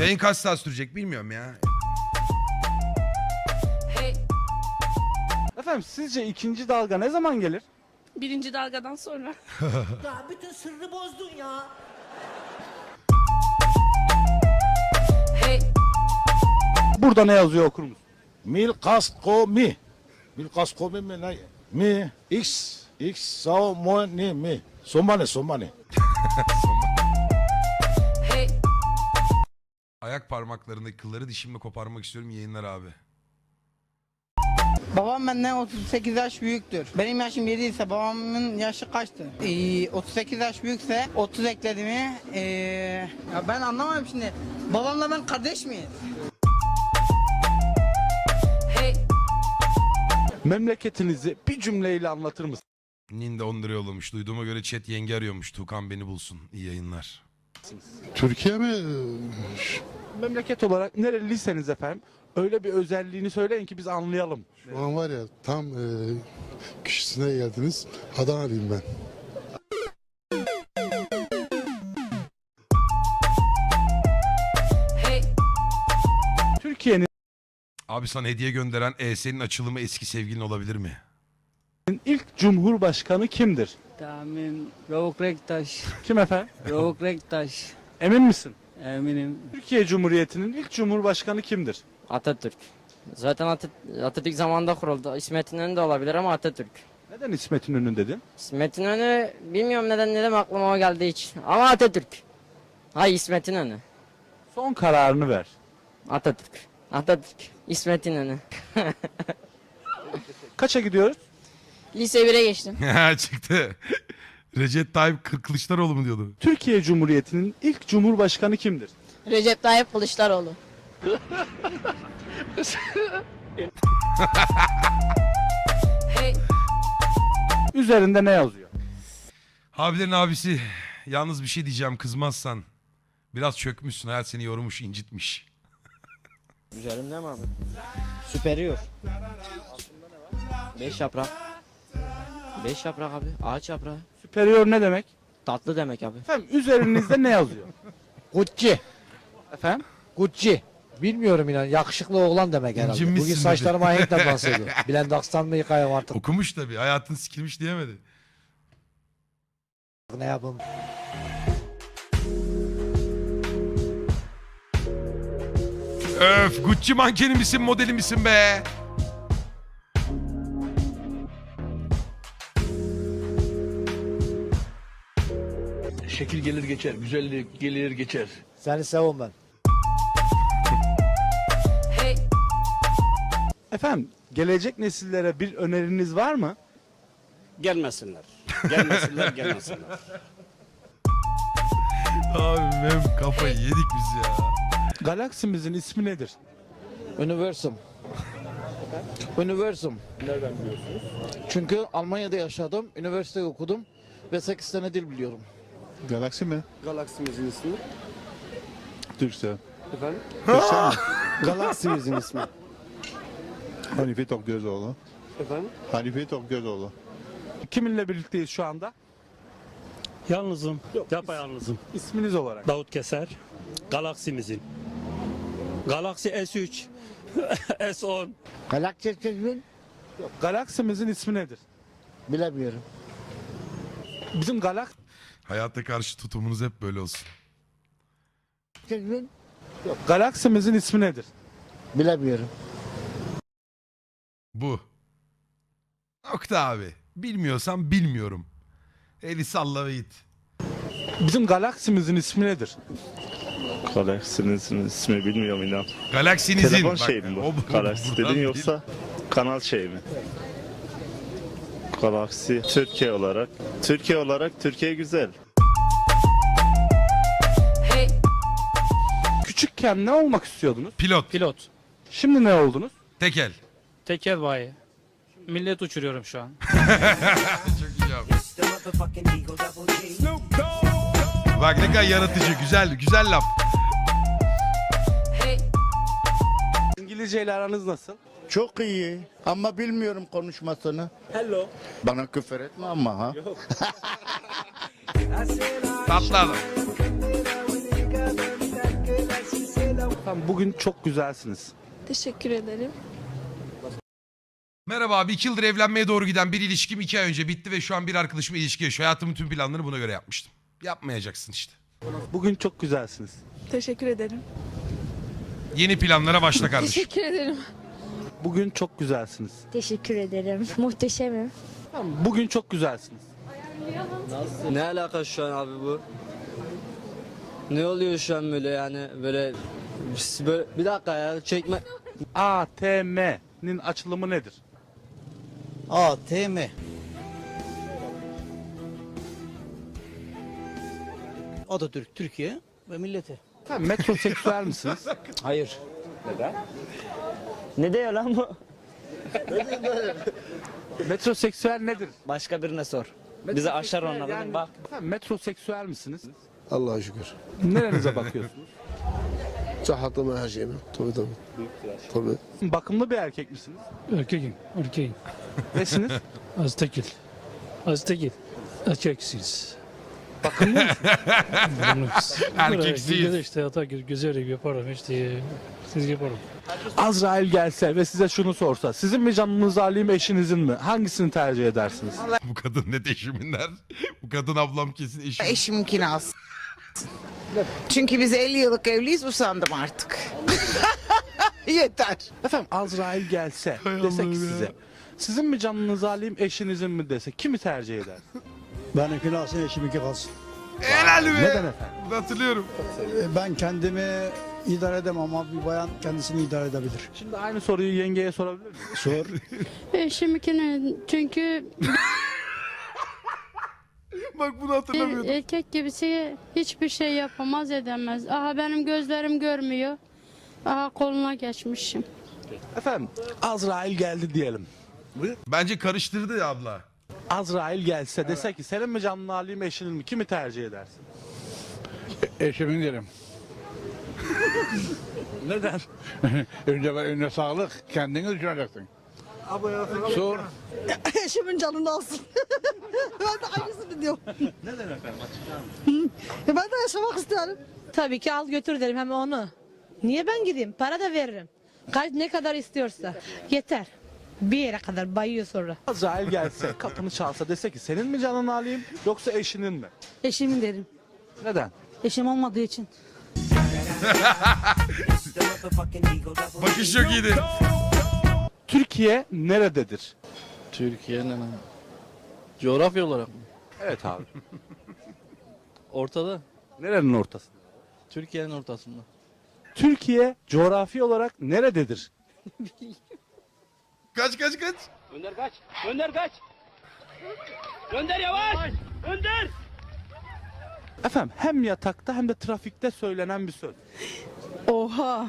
Yayın kaç saat sürecek bilmiyorum ya. Efendim sizce ikinci dalga ne zaman gelir? Birinci dalgadan sonra. Ya bütün sırrı bozdun ya. Burada ne yazıyor okur musun? Mil kasko mi. Mil kasko mi mi ne? Mi x x sao mo ni mi. Somane somane. Ayak parmaklarındaki kılları dişimle koparmak istiyorum yayınlar abi. Babam benden 38 yaş büyüktür. Benim yaşım 7 ise babamın yaşı kaçtı? Ee, 38 yaş büyükse 30 ekledi mi? Ee, ya ben anlamadım şimdi. Babamla ben kardeş miyiz? Memleketinizi bir cümleyle anlatır mısın? Nin de 10 lira yollamış. Duyduğuma göre chat yenge arıyormuş. Tukan beni bulsun. İyi yayınlar. Türkiye mi? Memleket olarak nereliseniz efendim öyle bir özelliğini söyleyin ki biz anlayalım. Şu an var ya tam e, kişisine geldiniz. Adana'lıyım ben. Türkiye'nin Abi sana hediye gönderen ES'nin açılımı eski sevgilin olabilir mi? İlk cumhurbaşkanı kimdir? Tahmin Ravuk Rektaş. Kim efendim? Ravuk Rektaş. Emin misin? Eminim Türkiye Cumhuriyeti'nin ilk cumhurbaşkanı kimdir? Atatürk. Zaten Atat- Atatürk zamanında kuruldu. İsmet İnönü de olabilir ama Atatürk. Neden İsmet İnönü dedin? İsmet İnönü bilmiyorum neden dedim aklıma o geldi hiç. Ama Atatürk. Hay İsmet İnönü. Son kararını ver. Atatürk. Atatürk. İsmet İnönü. Kaça gidiyoruz? Lise 1'e geçtim. Çıktı. Recep Tayyip Kır- Kılıçdaroğlu mu diyordu? Türkiye Cumhuriyeti'nin ilk cumhurbaşkanı kimdir? Recep Tayyip Kılıçdaroğlu. Üzerinde ne yazıyor? Abilerin abisi. Yalnız bir şey diyeceğim kızmazsan. Biraz çökmüşsün. Hayat seni yormuş, incitmiş. Üzerimde mi abi? Superior. Beş yaprak. Beş yaprak abi. Ağaç yaprağı. Superior ne demek? Tatlı demek abi. Efendim üzerinizde ne yazıyor? Gucci. Efendim? Gucci. Bilmiyorum inan. Yakışıklı oğlan demek herhalde. İncinmişsin Bugün dedi. saçlarımı ahenkle dans ediyor. Bilen Dakstan mı yıkayım artık Okumuş tabii. Hayatın sikilmiş diyemedi. ne yapayım. Öf Gucci mankeni misin modeli misin be? Şekil gelir geçer, güzellik gelir geçer. Seni seviyorum ben. Efendim gelecek nesillere bir öneriniz var mı? Gelmesinler. Gelmesinler, gelmesinler. Abi benim kafayı yedik biz ya. Galaksimizin ismi nedir? Universum. Universum. Nereden biliyorsunuz? Çünkü Almanya'da yaşadım, üniversite okudum ve 8 tane dil biliyorum. Galaksi mi? Galaksimizin ismi. Türkse. Efendim? Galaksimizin ismi. Hanife Tokgözoğlu. Efendim? Hanife Tokgözoğlu. Kiminle birlikteyiz şu anda? Yalnızım. Yapayalnızım. İsminiz olarak. Davut Keser. Galaksimizin. Galaxy S3. S10. Galaksimizin? Galaksimizin ismi nedir? Bilemiyorum. Bizim galak Hayata karşı tutumunuz hep böyle olsun. galaksimizin ismi nedir? Bilemiyorum. Bu. Nokta abi. Bilmiyorsan bilmiyorum. Eli salla ve git. Bizim galaksimizin ismi nedir? Galaksimizin ismi bilmiyorum inan. Galaksinizin. Telefon Bak, şey mi bu? Galaksi buradan dedin bil- yoksa kanal şey mi? Galaksi Türkiye olarak. Türkiye olarak Türkiye güzel. Küçükken ne olmak istiyordunuz? Pilot. Pilot. Şimdi ne oldunuz? Tekel. Tekel bayi. Millet uçuruyorum şu an. Çok iyi abi. Bak ne kadar yaratıcı. Güzel. Güzel laf. İngilizce ile aranız nasıl? Çok iyi ama bilmiyorum konuşmasını. Hello. Bana küfür etme ama ha. Tatlı adam. bugün çok güzelsiniz. Teşekkür ederim. Merhaba abi 2 yıldır evlenmeye doğru giden bir ilişkim 2 ay önce bitti ve şu an bir arkadaşımla ilişki yaşıyor. Hayatımın tüm planlarını buna göre yapmıştım. Yapmayacaksın işte. Bugün çok güzelsiniz. Teşekkür ederim. Yeni planlara başla kardeşim. Teşekkür ederim. Bugün çok güzelsiniz. Teşekkür ederim. Muhteşemim. Tamam, bugün çok güzelsiniz. Ne alaka şu an abi bu? Ne oluyor şu an böyle yani böyle, böyle bir dakika ya çekme. ATM'nin açılımı nedir? ATM. Atatürk Türkiye ve milleti. Metroseksüel misiniz? Hayır. Ne diyor lan bu? metroseksüel nedir? Başka birine sor. Bize aşar onlar. Yani- Bak. Metroseksüel misiniz? Allah'a şükür. Nerenize bakıyorsunuz? Sıhhatıma her şeyime. Tabii tabii. Tabii. Bakımlı bir erkek misiniz? Erkeğim, erkeğim. Nesiniz? Az tekil. Az tekil. Erkeksiz. Bakımlı. Güzel işte hata güzel yaparım işte. Siz yaparım. Azrail gelse ve size şunu sorsa, sizin mi canınızı alayım eşinizin mi? Hangisini tercih edersiniz? Bu kadın net eşimin der. Bu kadın ablam kesin eşim. Eşimkini alsın. Çünkü biz 50 yıllık evliyiz usandım artık. Yeter. Efendim Azrail gelse dese ki size, sizin mi canınızı alayım eşinizin mi dese kimi tercih eder? Benimkini alsın eşiminki kalsın. Helal be. Neden efendim? Hatırlıyorum. Ben kendimi idare edemem ama bir bayan kendisini idare edebilir. Şimdi aynı soruyu yengeye sorabilir miyim? Sor. Eşimkini çünkü Bak bunu hatırlamıyordum. erkek gibisi hiçbir şey yapamaz edemez. Aha benim gözlerim görmüyor. Aha koluna geçmişim. Efendim Azrail geldi diyelim. Bence karıştırdı ya abla. Azrail gelse dese ki senin mi canını alayım eşinin mi? Kimi tercih edersin? Eşimin derim. Neden? önce önce sağlık. Kendini düşüneceksin. Sor. Eşimin canını alsın. ben de aynısını diyorum. Neden efendim? Açıklar ben de yaşamak istiyorum. Tabii ki al götür derim hem onu. Niye ben gideyim? Para da veririm. Kaç ne kadar istiyorsa. Yeter. Bir yere kadar bayıyor sonra. Azrail gelse kapını çalsa dese ki senin mi canını alayım yoksa eşinin mi? Eşimin derim. Neden? Eşim olmadığı için. Bakış çok iyiydi. Türkiye nerededir? Türkiye'nin coğrafya olarak mı? Evet abi. Ortada. Nerenin ortası? Türkiye'nin ortasında. Türkiye coğrafi olarak nerededir? Kaç kaç kaç. Önder kaç. Önder kaç. Önder yavaş. Önder. Efendim hem yatakta hem de trafikte söylenen bir söz. Oha.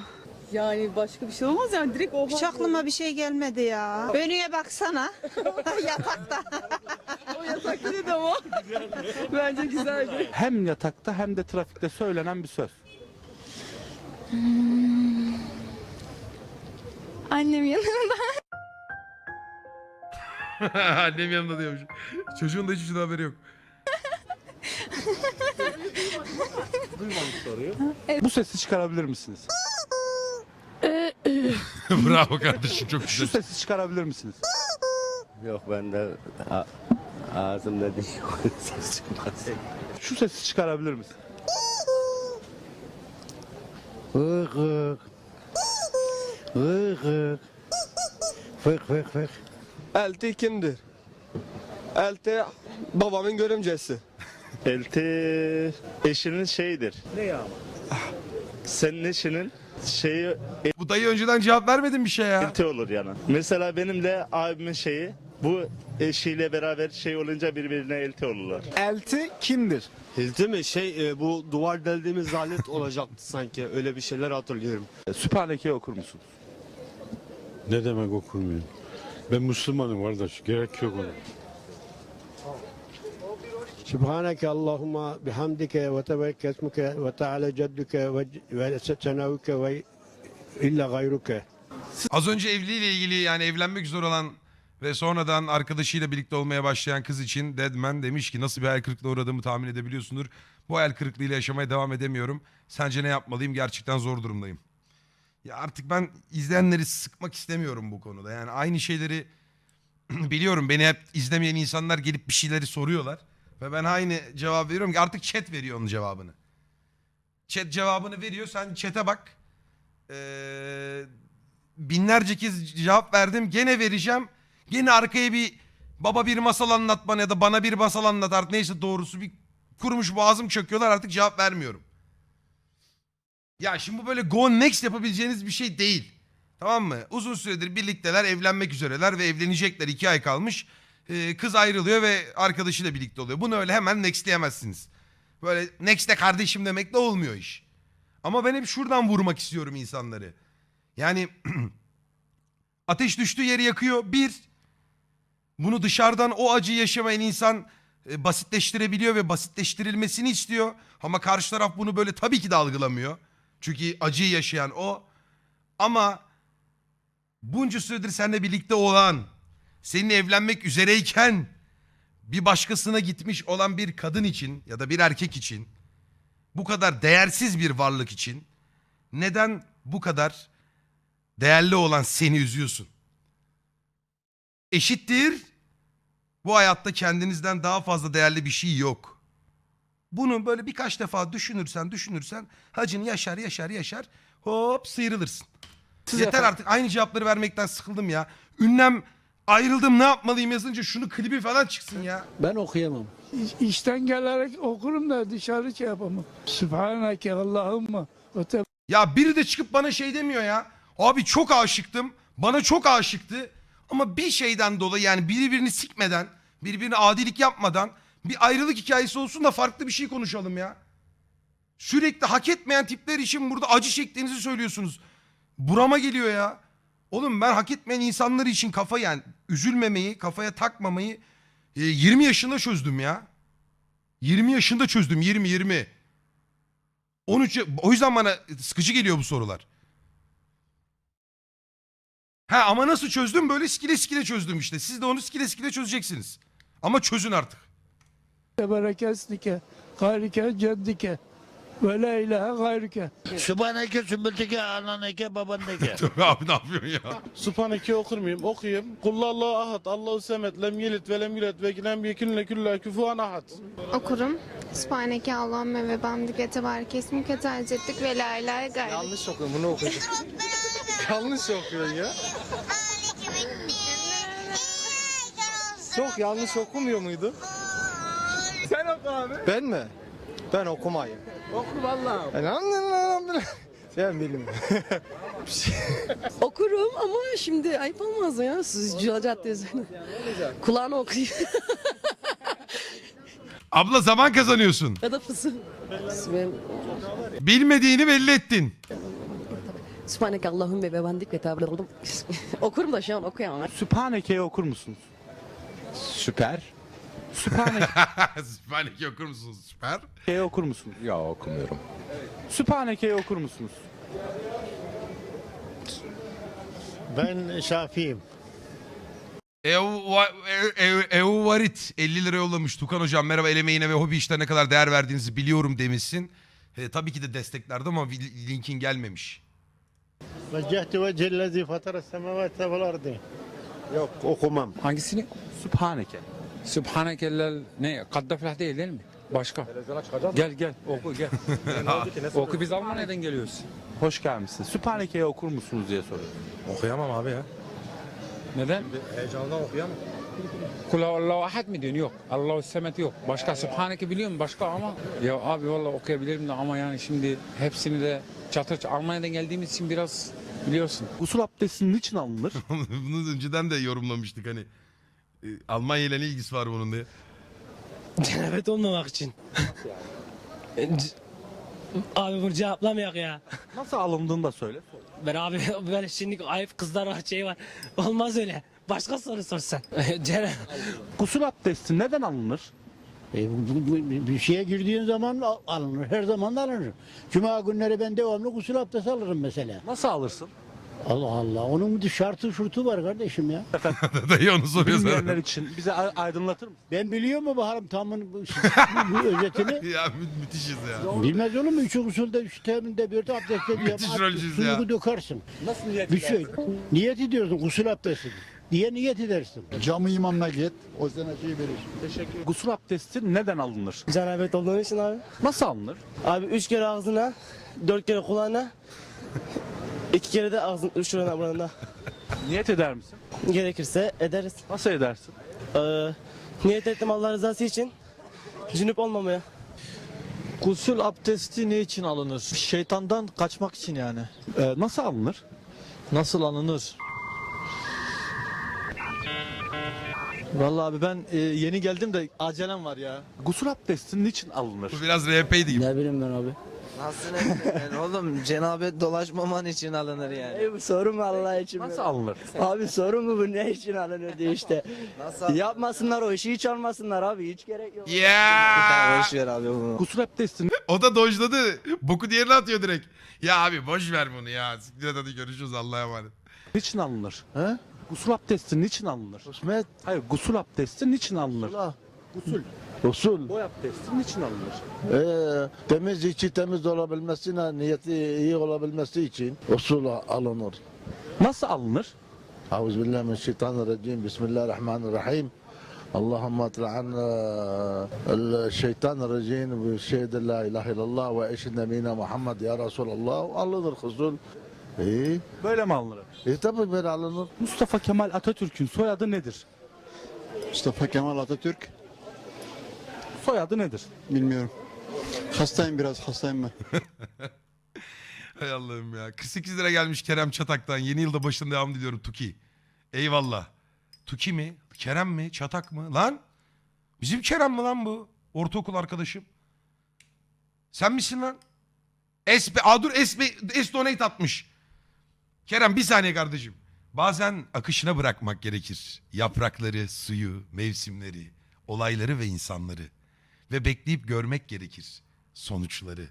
Yani başka bir şey olmaz yani direkt oha. Hiç aklıma bir şey gelmedi ya. Önüne baksana. Yatakta. O yatakta dedi ama. Bence güzeldi. Hem yatakta hem de trafikte söylenen bir söz. Annem yanında. Annem yanında diyormuş. Çocuğun da hiç şeyden haberi yok. Bu sesi çıkarabilir misiniz? Bravo kardeşim çok Şu güzel. sesi çıkarabilir misiniz? Yok ben de ağzımda değil. Ses çıkmaz. Şu sesi çıkarabilir misin? Vık vık. Vık vık. Fık fık fık. Elti kimdir? Elti babamın görümcesi. Elti eşinin şeyidir. Ne ya? Senin eşinin şeyi Bu dayı önceden cevap vermedin bir şey ya. elti olur yani. Mesela benim de abimin şeyi bu eşiyle beraber şey olunca birbirine elti olurlar. Elti kimdir? Hilti mi? Şey e, bu duvar deldiğimiz alet olacaktı sanki. Öyle bir şeyler hatırlıyorum. Süperleke okur musunuz? Ne demek okurmuyor? Ben Müslümanım kardeş. Gerek yok ona. Subhaneke Allahumma bihamdike ve tevekke esmuke ve teala cedduke ve, ve senavuke ve illa gayruke. Az önce evliliğiyle ilgili yani evlenmek zor olan ve sonradan arkadaşıyla birlikte olmaya başlayan kız için Deadman demiş ki nasıl bir hayal kırıklığına uğradığımı tahmin edebiliyorsundur. Bu hayal kırıklığıyla yaşamaya devam edemiyorum. Sence ne yapmalıyım? Gerçekten zor durumdayım. Ya artık ben izleyenleri sıkmak istemiyorum bu konuda. Yani aynı şeyleri biliyorum. Beni hep izlemeyen insanlar gelip bir şeyleri soruyorlar. Ve ben aynı cevap veriyorum ki artık chat veriyor onun cevabını. Chat cevabını veriyor. Sen chat'e bak. Ee, binlerce kez cevap verdim. Gene vereceğim. Gene arkaya bir baba bir masal anlat bana ya da bana bir masal anlat artık neyse doğrusu bir kurmuş boğazım çöküyorlar artık cevap vermiyorum. Ya şimdi bu böyle go next yapabileceğiniz bir şey değil. Tamam mı? Uzun süredir birlikteler, evlenmek üzereler ve evlenecekler. iki ay kalmış. Ee, kız ayrılıyor ve arkadaşıyla birlikte oluyor. Bunu öyle hemen nextleyemezsiniz. Böyle next'e kardeşim demekle olmuyor iş. Ama ben hep şuradan vurmak istiyorum insanları. Yani ateş düştüğü yeri yakıyor. Bir, bunu dışarıdan o acıyı yaşamayan insan e, basitleştirebiliyor ve basitleştirilmesini istiyor. Ama karşı taraf bunu böyle tabii ki de algılamıyor. Çünkü acıyı yaşayan o. Ama bunca süredir seninle birlikte olan, seninle evlenmek üzereyken bir başkasına gitmiş olan bir kadın için ya da bir erkek için bu kadar değersiz bir varlık için neden bu kadar değerli olan seni üzüyorsun? Eşittir. Bu hayatta kendinizden daha fazla değerli bir şey yok. Bunu böyle birkaç defa düşünürsen düşünürsen hacını yaşar yaşar yaşar hop sıyrılırsın. Siz Yeter efendim? artık aynı cevapları vermekten sıkıldım ya. Ünlem ayrıldım ne yapmalıyım yazınca şunu klibi falan çıksın ya. Ben okuyamam. İşten gelerek okurum da dışarı şey yapamam. Sübhaneke Allahümme ve te Ya biri de çıkıp bana şey demiyor ya. Abi çok aşıktım. Bana çok aşıktı. Ama bir şeyden dolayı yani birbirini sikmeden, birbirine adilik yapmadan bir ayrılık hikayesi olsun da farklı bir şey konuşalım ya. Sürekli hak etmeyen tipler için burada acı çektiğinizi söylüyorsunuz. Burama geliyor ya. Oğlum ben hak etmeyen insanlar için kafa yani üzülmemeyi, kafaya takmamayı e, 20 yaşında çözdüm ya. 20 yaşında çözdüm 20 20. 13 ya- o yüzden bana sıkıcı geliyor bu sorular. Ha ama nasıl çözdüm? Böyle skile skile çözdüm işte. Siz de onu skile skile çözeceksiniz. Ama çözün artık. Berekesnike gayrike ceddike ve la ilahe gayrike. Sübhaneke sümbülteke ananeke babandeke. Tövbe abi ne yapıyorsun ya? Subhaneke okur muyum? Okuyayım. Kullallahu ahad, Allahu semet, lem yelit ve lem yulet ve lem yekun lekülle küfuan ahad. Okurum. Sübhaneke Allahümme ve bamdike tebarek esmike tercettik ve la ilahe gayrı. Yanlış okuyorum, bunu okuyacağım. yanlış okuyorsun ya. Çok yanlış okumuyor muydu? Oku abi. Ben mi? Ben okumayayım. Oku vallahi. Elhamdülillah. Sen bilin. Okurum ama şimdi ayıp olmaz ya. Siz cadde üzerine. Kulağına okuyun. Abla zaman kazanıyorsun. ya da fısı. Benim Bilmediğini belli ettin. Sübhaneke Allahümme ve bendik ve tabir oldum. Okurum da şu an okuyamam. Sübhaneke'yi okur musunuz? Süper. Sübhaneke'yi Sübhaneke okur musunuz? Süper. okur musunuz? ya okumuyorum. Sübhaneke'yi okur musunuz? Ben Şafi'yim. Euvarit 50 lira yollamış. Tukan hocam merhaba el emeğine ve hobi işlerine kadar değer verdiğinizi biliyorum demişsin. E, tabii ki de desteklerdi ama vi- linkin gelmemiş. Vecehtu vecellezi fatara semavate vel ardı. Yok okumam. Hangisini? Sübhaneke. Sübhanekellel ne? Kaddaflah değil değil mi? Başka. Gel gel oku gel. oku biz Almanya'dan geliyoruz. Hoş gelmişsiniz. Sübhaneke'yi okur musunuz diye soruyorum. Okuyamam abi ya. Neden? Heyecandan okuyamam. Kul Allahu ahad mi diyorsun? Yok. Allahu semet yok. Başka Sübhaneke biliyor musun? Başka ama. Ya abi vallahi okuyabilirim de ama yani şimdi hepsini de çatır Almanya'dan geldiğimiz için biraz biliyorsun. Usul abdesti niçin alınır? Bunu önceden de yorumlamıştık hani. E, Almanya ile ne ilgisi var bunun diye. Cenabet olmamak için. abi bunu cevaplamayak ya. Nasıl alındığını da söyle. Ben abi böyle şimdi ayıp kızlar var şey var. Olmaz öyle. Başka soru sor sen. Ceren. Usul abdesti neden alınır? bir şeye girdiğin zaman alınır. Her zaman da alınır. Cuma günleri ben devamlı gusül abdesti alırım mesela. Nasıl alırsın? Allah Allah. Onun bir şartı şurtu var kardeşim ya. Dayı onu soruyor sana. Bilmeyenler için bize aydınlatır mısın? Ben biliyor mu Baharım tamın bu, bu özetini? ya mü- müthişiz ya. Bilmez olur mu? Üç usulde, üç teminde, bir de abdestte diye. Müthiş rolcüyüz ya. Suyu dökersin. Nasıl niyet Bir şey. Niyet ediyorsun gusül abdesti. Diye niyet edersin. Camı imamına git. O sana şey verir. Teşekkür Gusül abdesti neden alınır? Cenabet olduğun için abi. Nasıl alınır? Abi üç kere ağzına, dört kere kulağına, iki kere de ağzın şurana burana. Niyet eder misin? Gerekirse ederiz. Nasıl edersin? Ee, niyet ettim Allah rızası için. Cünüp olmamaya. Gusül abdesti ne için alınır? Şeytandan kaçmak için yani. Ee, nasıl alınır? Nasıl alınır? Vallahi abi ben e, yeni geldim de acelem var ya. Gusül abdesti niçin alınır? Bu biraz RP'ydi. Ne bileyim ben abi. Nasıl yani oğlum cenabet dolaşmaman için alınır yani. bu soru mu Allah için? Nasıl alınır? Abi soru mu bu ne için alınır diye işte. Nasıl? Yapmasınlar o işi hiç almasınlar abi hiç gerek yok. Ya. Boş ver abi bunu. Gusül abdesti O da dojladı. Boku diğerine atıyor direkt. Ya abi boş ver bunu ya. Siktir et hadi görüşürüz Allah'a emanet. niçin alınır? He? Gusül abdesti niçin alınır? Kısmet. Hayır, gusül abdesti niçin alınır? Allah. Gusül. Usul. Boy abdesti niçin alınır? Ee, temiz içi temiz olabilmesine, niyeti iyi olabilmesi için usul alınır. Nasıl alınır? Euzubillahimineşşeytanirracim. Bismillahirrahmanirrahim. اللهم اطلع عنا الشيطان الرجيم بشهد لا اله الا الله واشهد نبينا محمد يا رسول الله alınır husul. İyi. Böyle mi alınır? E tabi böyle alınır. Mustafa Kemal Atatürk'ün soyadı nedir? Mustafa Kemal Atatürk. Soyadı nedir? Bilmiyorum. Hastayım biraz hastayım ben. Hay Allah'ım ya. 48 lira gelmiş Kerem Çatak'tan. Yeni yılda başında devam diliyorum Tuki. Eyvallah. Tuki mi? Kerem mi? Çatak mı? Lan? Bizim Kerem mi lan bu? Ortaokul arkadaşım. Sen misin lan? S, Aa dur S, S donate atmış. Kerem bir saniye kardeşim. Bazen akışına bırakmak gerekir. Yaprakları, suyu, mevsimleri, olayları ve insanları. Ve bekleyip görmek gerekir sonuçları.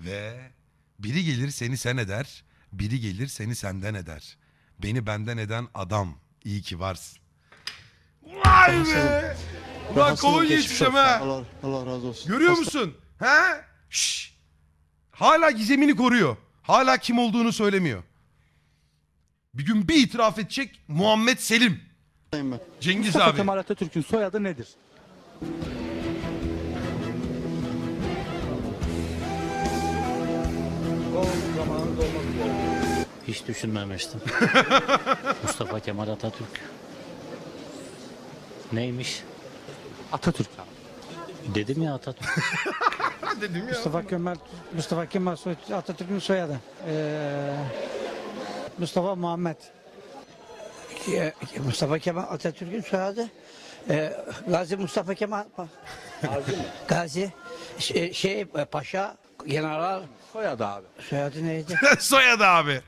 Ve biri gelir seni sen eder, biri gelir seni senden eder. Beni benden eden adam. İyi ki varsın. Vay be! Ulan kolonya içeceğim ha. Allah, Allah razı olsun. Görüyor musun? He? Şşş. Hala gizemini koruyor. Hala kim olduğunu söylemiyor. Bir gün bir itiraf edecek Muhammed Selim. Hastayım ben. Cengiz Mustafa abi. Kemal Atatürk'ün soyadı nedir? Hiç düşünmemiştim. Mustafa Kemal Atatürk. Neymiş? Atatürk abi. Dedim ya Atatürk. Dedim ya. Mustafa Kemal Mustafa Kemal Soy- Atatürk'ün soyadı. Ee, Mustafa Muhammed. Ee, Mustafa Kemal Atatürk'ün soyadı. Ee, Gazi Mustafa Kemal Gazi mi? Gazi şey, şey, Paşa General Soyadı abi. soyadı neydi? Soyadı abi.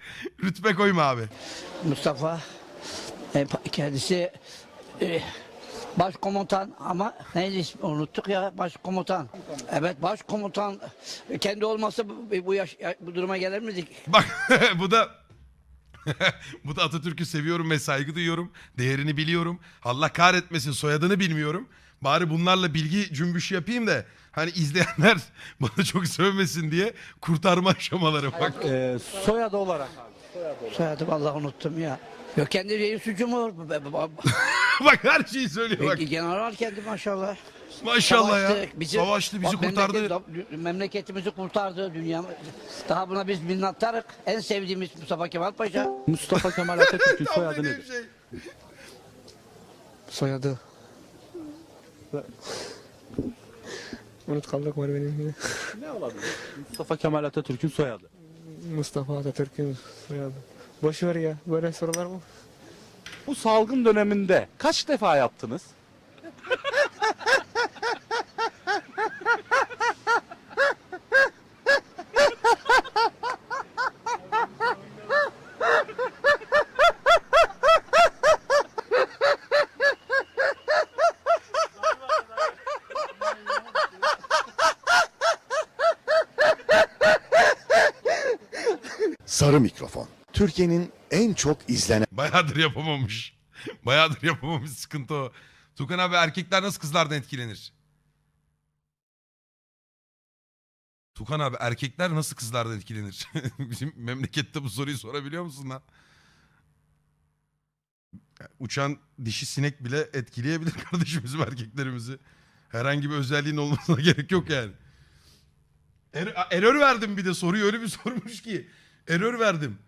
Rütbe koyma abi. Mustafa e, kendisi e, başkomutan ama neydi ismi unuttuk ya başkomutan. Evet başkomutan E, kendi olmasa bu, bu, yaş, bu duruma gelir miydik? Bak bu da bu da Atatürk'ü seviyorum ve saygı duyuyorum. Değerini biliyorum. Allah kahretmesin soyadını bilmiyorum. Bari bunlarla bilgi cümbüşü yapayım da hani izleyenler bana çok sövmesin diye kurtarma aşamaları bak. Ee, soyadı olarak abi. Soyadı vallahi unuttum ya. Yok kendi reis cumhur. bak her şeyi söylüyor bak. General kendi maşallah. Maşallah ya. Savaştı, bizi- Savaştı bizi bak kurtardı. memleket- memleketimizi kurtardı. Dünya, daha buna biz minnettarık. En sevdiğimiz Mustafa Kemal Paşa. Mustafa Kemal Atatürk'ün soyadı nedir? şey. Soyadı. Unut kaldık var benim yine. Ne olabilir? Mustafa Kemal Atatürk'ün soyadı. Mustafa Atatürk'ün soyadı. Boş ver ya. Böyle sorular mı? Bu salgın döneminde kaç defa yaptınız? Sarı mikrofon. Türkiye'nin en çok izlenen Bayağıdır yapamamış. Bayağıdır yapamamış sıkıntı o. Tukan abi erkekler nasıl kızlardan etkilenir? Tukan abi erkekler nasıl kızlardan etkilenir? Bizim memlekette bu soruyu sorabiliyor musun lan? Uçan dişi sinek bile etkileyebilir kardeşim bizim erkeklerimizi. Herhangi bir özelliğin olmasına gerek yok yani. Er- error verdim bir de soruyu öyle bir sormuş ki. Error verdim.